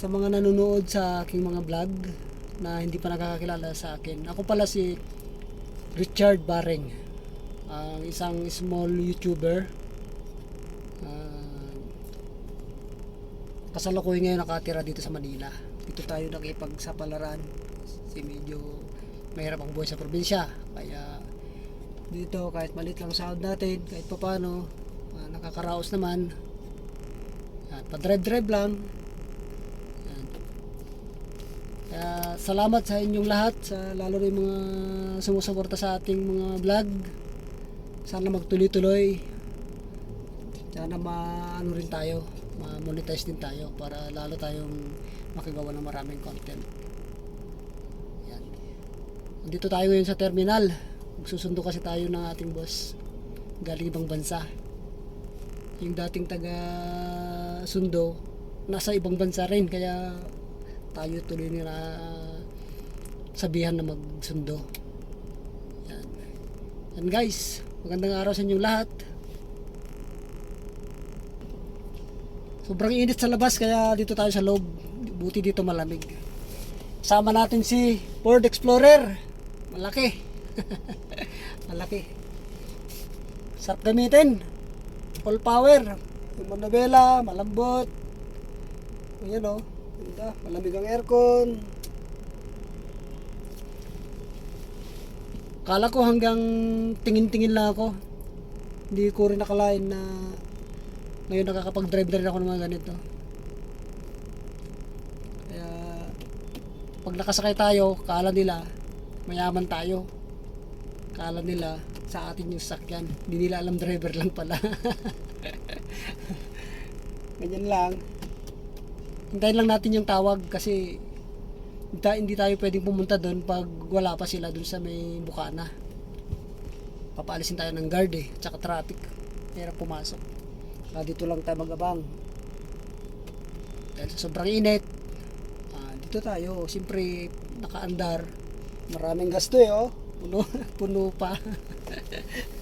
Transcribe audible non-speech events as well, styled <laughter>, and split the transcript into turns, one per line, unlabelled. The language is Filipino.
sa mga nanonood sa aking mga vlog na hindi pa nakakakilala sa akin. Ako pala si Richard Bareng, ang isang small YouTuber. Ah, kasalukuyan ngayon nakatira dito sa Manila. Dito tayo nakipagsapalaran. Kasi medyo mahirap ang buhay sa probinsya. Kaya dito kahit malit lang sahod natin, kahit papano, ah, nakakaraos naman. At pa-drive-drive lang. Yan. Salamat sa inyong lahat, sa lalo na yung mga sumusuporta sa ating mga vlog. Sana magtuloy-tuloy. Sana maano rin tayo, ma-monetize din tayo para lalo tayong makagawa ng maraming content. Yan. Dito tayo ngayon sa terminal. Magsusundo kasi tayo ng ating boss galing ibang bansa. Yung dating taga sundo nasa ibang bansa rin kaya tayo tuloy nila sabihan na magsundo. Yan. Yan guys, magandang araw sa inyong lahat. Sobrang init sa labas kaya dito tayo sa loob. Buti dito malamig. Sama natin si Ford Explorer. Malaki. <laughs> Malaki. Sarap gamitin. Full power. Yung manabela, malambot. Ayan o. Ganda. Malamig ang aircon. Kala ko hanggang tingin-tingin lang ako. Hindi ko rin nakalain na ngayon nakakapag-drive na rin ako ng mga ganito. Kaya pag nakasakay tayo, kala nila mayaman tayo. Kala nila sa atin yung sakyan. Hindi nila alam driver lang pala. <laughs> Ganyan lang. Hintayin lang natin yung tawag kasi ta- hindi tayo pwedeng pumunta doon pag wala pa sila doon sa may bukana. Papaalisin tayo ng guard eh, tsaka traffic. Hirap pumasok. Kaya dito lang tayo magabang. Dahil sa sobrang init, ah, dito tayo. Siyempre, nakaandar. Maraming gasto eh, oh. Puno, <laughs> puno pa. <laughs>